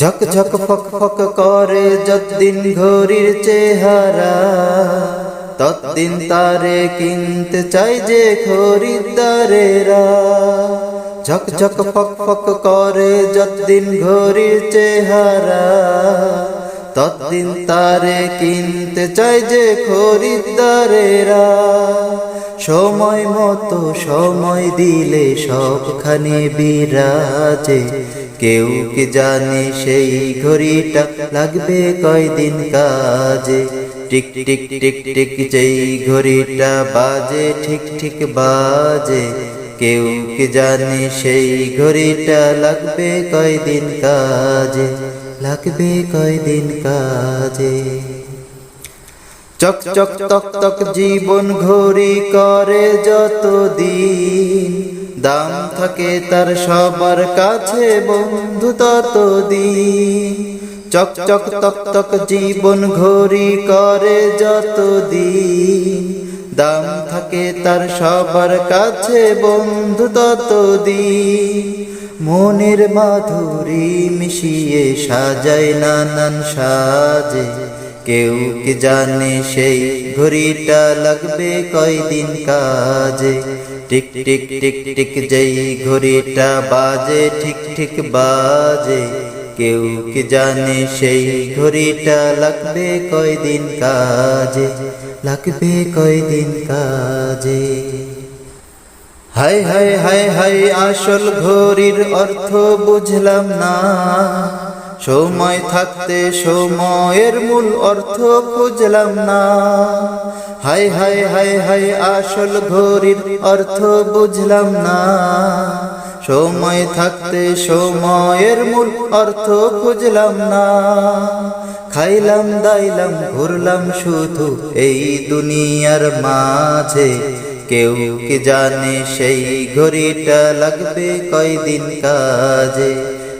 ঝক ঝক ফক ফক করে যতদিন ঘড়ির চেহারা, ততদিন তারে কিনতে চাই যে খরিদ্দারেরা। ঝক ঝক ফক ফক করে যতদিন ঘড়ির চেহারা, ততদিন তারে কিনতে চাই যে খরিদ্দারেরা। সময় মতো সময় দিলে সবখানে বিরাজে কেউ কি জানে সেই ঘড়িটা লাগবে কয়দিন কাজে? টিক টিক টিক টিক যেই ঘড়িটা বাজে, ঠিক ঠিক বাজে। কেউ কি জানে সেই ঘড়িটা লাগবে কয়দিন কাজে? লাগবে কয়দিন কাজে? চক চক, তক তক জীবন ঘড়ি করে যত দিন দাম থাকে তার সবার কাছে বন্ধু তত দিন চক তক তক জীবন ঘড়ি করে যত দিন দাম থাকে তার সবার কাছে বন্ধু তত দিন মনের মাধুরী মিশিয়ে সাজায় নানান সাজে। কেউ কি জানে সেই ঘড়িটা লাগবে কয়দিন কাজে? টিক টিক টিক টিক যেই ঘড়িটা বাজে, ঠিক ঠিক বাজে। কেউ কি জানে সেই ঘড়িটা লাগবে কয়দিন কাজে? লাগবে কয়দিন কাজে? হাই হাই হাই হাই, আসল ঘড়ির অর্থ বুঝলাম না। সময় থাকতে সময়ের মূল অর্থ খুঁজলাম না। হাই হাই হাই হাই আসল ঘড়ির অর্থ বুঝলাম না। সময় থাকতে সময়ের মূল অর্থ খুঁজলাম না। খাইলাম, দাইলাম, ঘুরলাম শুধু এই দুনিয়ার মাঝে। কেউ কি জানে সেই ঘড়িটা লাগবে কয়দিন কাজে?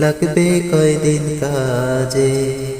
লাগবে কয়দিন কাজে?